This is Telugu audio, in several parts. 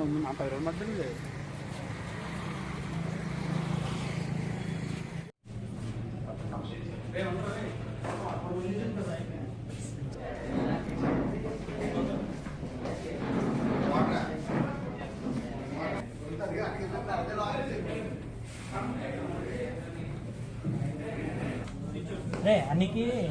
ممنوع عن طريق المادة 네, 아니기.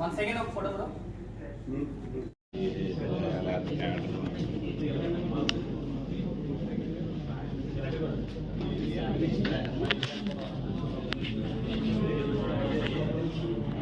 వన్ సెకండ్ ఒక photo bro Kishore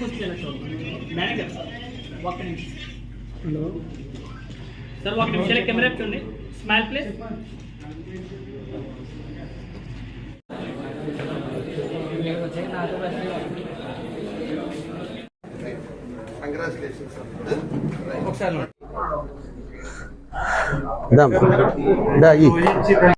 manager sir ఒక్క నిమిషం. హలో. సార్ ఒక నిమిషాలు కెమెరా చూడండి స్మైల్ ప్లీజ్. కె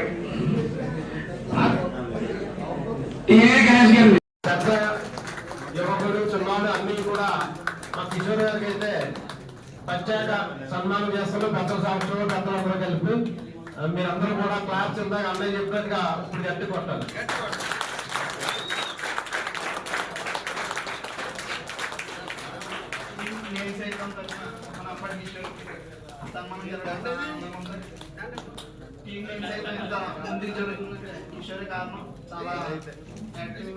కూడా క్లాస్ ఇందాక అన్నయ్య చెప్పినట్టుగా ఇప్పుడు గట్టి కొట్టాలి. కిషోర్ కారణం చాలా యాక్టివ్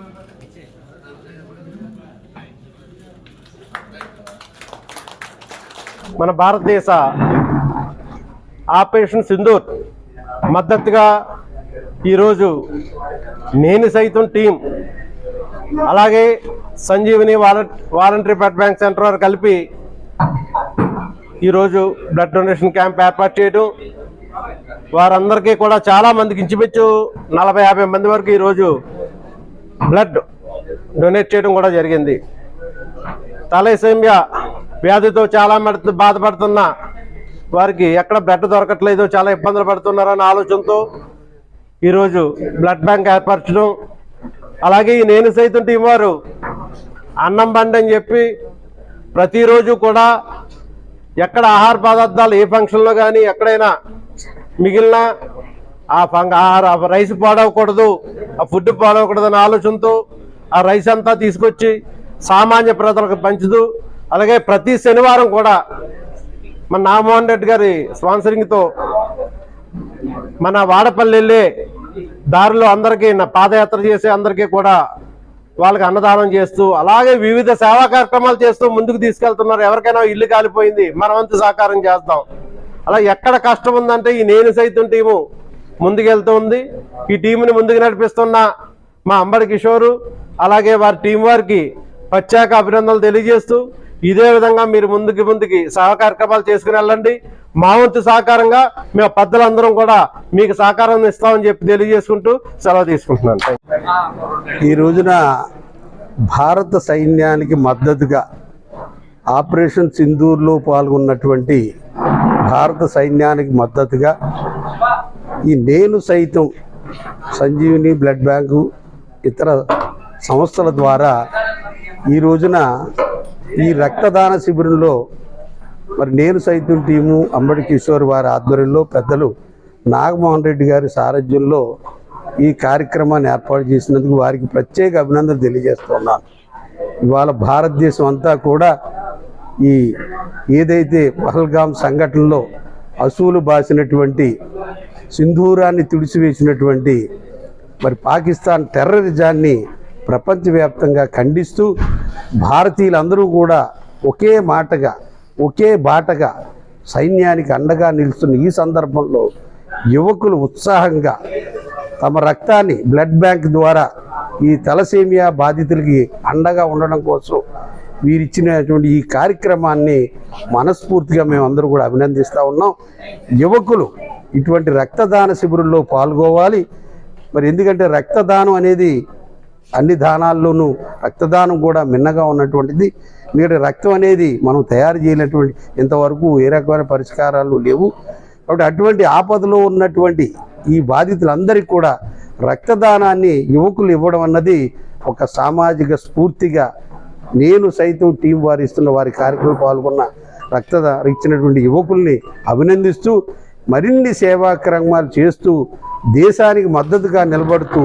మన భారతదేశ ఆపరేషన్ సింధూర్ మద్దతుగా ఈరోజు నేను సైతం టీం అలాగే సంజీవిని వాలంట వాలంటరీ బ్లడ్ బ్యాంక్ సెంటర్ వారు కలిపి ఈరోజు బ్లడ్ డొనేషన్ క్యాంప్ ఏర్పాటు చేయడం. వారందరికీ కూడా చాలా మందికి ఇంచుమించు నలభై యాభై మంది వరకు ఈరోజు బ్లడ్ డొనేట్ చేయడం కూడా జరిగింది. తలైసేమియా వ్యాధితో చాలా మంది బాధపడుతున్న వారికి ఎక్కడ బ్లడ్ దొరకట్లేదు చాలా ఇబ్బందులు పడుతున్నారన్న ఆలోచనతో ఈరోజు బ్లడ్ బ్యాంక్ ఏర్పరచడం. అలాగే నేను సైతం టీం వారు అన్నం బండి అని చెప్పి ప్రతిరోజు కూడా ఎక్కడ ఆహార పదార్థాలు ఏ ఫంక్షన్లో కానీ ఎక్కడైనా మిగిలిన ఆ ఫంగ ఆహార రైస్ పాడవకూడదు ఆ ఫుడ్ పాడవకూడదు అనే ఆలోచనతో ఆ రైస్ అంతా తీసుకొచ్చి సామాన్య ప్రజలకు పంచుతూ అలాగే ప్రతి శనివారం కూడా మన నాగమోహన్ రెడ్డి గారి స్పాన్సరింగ్తో మన వాడపల్లి వెళ్ళే దారిలో అందరికీ పాదయాత్ర చేసే అందరికీ కూడా వాళ్ళకి అన్నదానం చేస్తూ అలాగే వివిధ సేవా కార్యక్రమాలు చేస్తూ ముందుకు తీసుకెళ్తున్నారు. ఎవరికైనా ఇల్లు కాలిపోయింది మన వంతు సహకారం చేద్దాం. అలా ఎక్కడ కష్టం ఉందంటే ఈ నేను సైతం టీము ముందుకెళ్తూ ఉంది. ఈ టీంని ముందుకు నడిపిస్తున్న మా అంబడి కిషోరు అలాగే వారి టీం వారికి ప్రత్యేక అభినందనలు తెలియజేస్తూ ఇదే విధంగా మీరు ముందుకి ముందుకి సహకార్యక్రమాలు చేసుకుని వెళ్ళండి. మా వంతు సహకారంగా మేము పెద్దలందరం కూడా మీకు సహకారం ఇస్తామని చెప్పి తెలియజేసుకుంటూ సెలవు తీసుకుంటున్నాను. ఈ రోజున భారత సైన్యానికి మద్దతుగా ఆపరేషన్ సింధూర్లో పాల్గొన్నటువంటి భారత సైన్యానికి మద్దతుగా ఈ నేను సైతం సంజీవిని బ్లడ్ బ్యాంకు ఇతర సంస్థల ద్వారా ఈ రోజున ఈ రక్తదాన శిబిరంలో మరి నేను సైతం టీము అంబడి కిషోర్ వారి ఆధ్వర్యంలో పెద్దలు నాగమోహన్ రెడ్డి గారి సారథ్యంలో ఈ కార్యక్రమాన్ని ఏర్పాటు చేసినందుకు వారికి ప్రత్యేక అభినందనలు తెలియజేస్తున్నాను. ఇవాళ భారతదేశం అంతా కూడా ఈ ఏదైతే పహల్గాం సంఘటనలో అసూలు బాసినటువంటి సింధూరాన్ని తుడిచివేసినటువంటి మరి పాకిస్తాన్ టెర్రరిజాన్ని ప్రపంచవ్యాప్తంగా ఖండిస్తూ భారతీయులందరూ కూడా ఒకే మాటగా ఒకే బాటగా సైన్యానికి అండగా నిలుస్తున్న ఈ సందర్భంలో యువకులు ఉత్సాహంగా తమ రక్తాన్ని బ్లడ్ బ్యాంక్ ద్వారా ఈ తలసేమియా బాధితులకి అండగా ఉండడం కోసం వీరిచ్చినటువంటి ఈ కార్యక్రమాన్ని మనస్ఫూర్తిగా మేమందరూ కూడా అభినందిస్తూ ఉన్నాం. యువకులు ఇటువంటి రక్తదాన శిబిరంలో పాల్గొవాలి. మరి ఎందుకంటే రక్తదానం అనేది అన్ని దానాల్లోనూ రక్తదానం కూడా మిన్నగా ఉన్నటువంటిది. ఎందుకంటే రక్తం అనేది మనం తయారు చేయనటువంటి ఇంతవరకు ఏ రకమైన పరిష్కారాలు లేవు. కాబట్టి అటువంటి ఆపదలో ఉన్నటువంటి ఈ బాధితులందరికీ కూడా రక్తదానాన్ని యువకులు ఇవ్వడం అన్నది ఒక సామాజిక స్ఫూర్తిగా నేను సైతం టీం వారు ఇస్తున్న వారి కార్యక్రమంలో పాల్గొన్న రక్తదా ఇచ్చినటువంటి యువకుల్ని అభినందిస్తూ మరిన్ని సేవా చేస్తూ దేశానికి మద్దతుగా నిలబడుతూ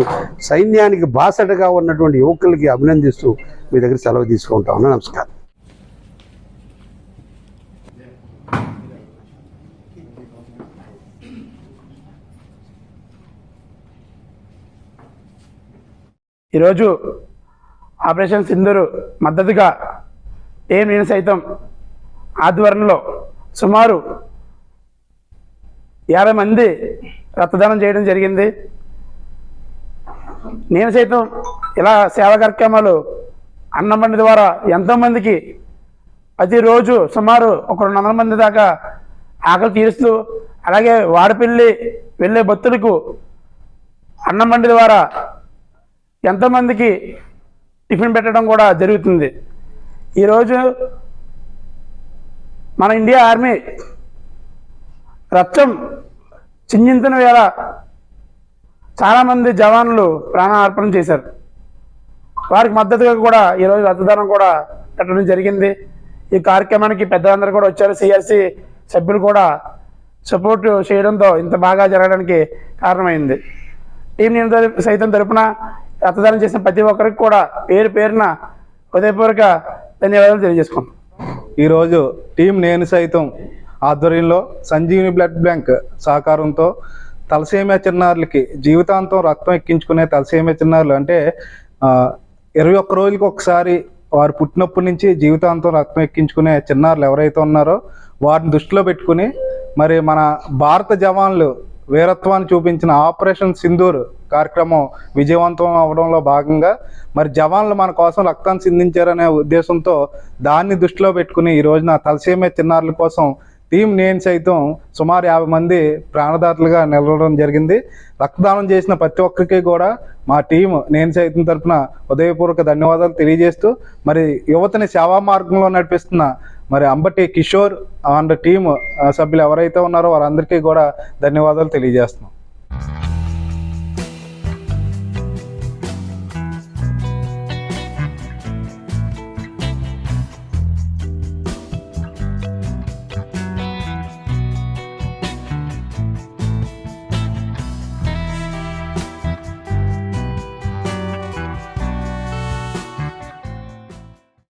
సైన్యానికి బాసటగా ఉన్నటువంటి యువకులకి అభినందిస్తూ మీ దగ్గర సెలవు తీసుకుంటా నమస్కారం. ఈరోజు ఆపరేషన్ సింధూరు మద్దతుగా ఏం నేను సైతం ఆధ్వర్యంలో సుమారు యాభై మంది రక్తదానం చేయడం జరిగింది. నేను సైతం ఇలా సేవా కార్యక్రమాలు అన్నం బండి ద్వారా ఎంతోమందికి ప్రతిరోజు సుమారు ఒక రెండు వందల మంది దాకా ఆకలి తీరుస్తూ అలాగే వాడపల్లి వెళ్ళే భక్తులకు అన్నం బండి ద్వారా ఎంతోమందికి టిఫిన్ పెట్టడం కూడా జరుగుతుంది. ఈరోజు మన ఇండియా ఆర్మీ రక్తం చింతిన వేళ చాలామంది జవాన్లు ప్రాణార్పణ చేశారు. వారికి మద్దతుగా కూడా ఈరోజు రక్తదానం కూడా పెట్టడం జరిగింది. ఈ కార్యక్రమానికి పెద్దలందరూ కూడా వచ్చారు. సిఆర్సి సభ్యులు కూడా సపోర్ట్ చేయడంతో ఇంత బాగా జరగడానికి కారణమైంది. టీం నేను తరపు- సైతం తరపున రక్తదానం చేసిన ప్రతి ఒక్కరికి కూడా పేరు పేరున హృదయపూర్వక ధన్యవాదాలు తెలియజేసుకుంటాం ఈరోజు టీం నేను సైతం ఆధ్వర్యంలో సంజీవిని బ్లడ్ బ్యాంక్ సహకారంతో తలసేమియా చిన్నారులకి జీవితాంతం రక్తం ఎక్కించుకునే తలసేమియా చిన్నారులు. అంటే ఇరవై ఒక్క రోజులకి ఒకసారి వారు పుట్టినప్పటి నుంచి జీవితాంతం రక్తం ఎక్కించుకునే చిన్నారులు ఎవరైతే ఉన్నారో వారిని దృష్టిలో పెట్టుకుని మరి మన భారత జవాన్లు వీరత్వాన్ని చూపించిన ఆపరేషన్ సింధూర్ కార్యక్రమం విజయవంతం అవడంలో భాగంగా మరి జవాన్లు మన కోసం రక్తాన్ని సిందించారనే ఉద్దేశంతో దాన్ని దృష్టిలో పెట్టుకుని ఈ రోజున తలసేమే చిన్నారుల కోసం టీం నేను సైతం సుమారు యాభై మంది ప్రాణదాతలుగా నిలవడం జరిగింది. రక్తదానం చేసిన ప్రతి ఒక్కరికి కూడా మా టీం నేను సైతం తరపున ఉదయపూర్వక ధన్యవాదాలు తెలియజేస్తూ మరి యువతని సేవా మార్గంలో నడిపిస్తున్న మరి అంబటి కిషోర్ అండ్ టీం సభ్యులు ఎవరైతే ఉన్నారో వారందరికీ కూడా ధన్యవాదాలు తెలియజేస్తున్నాం.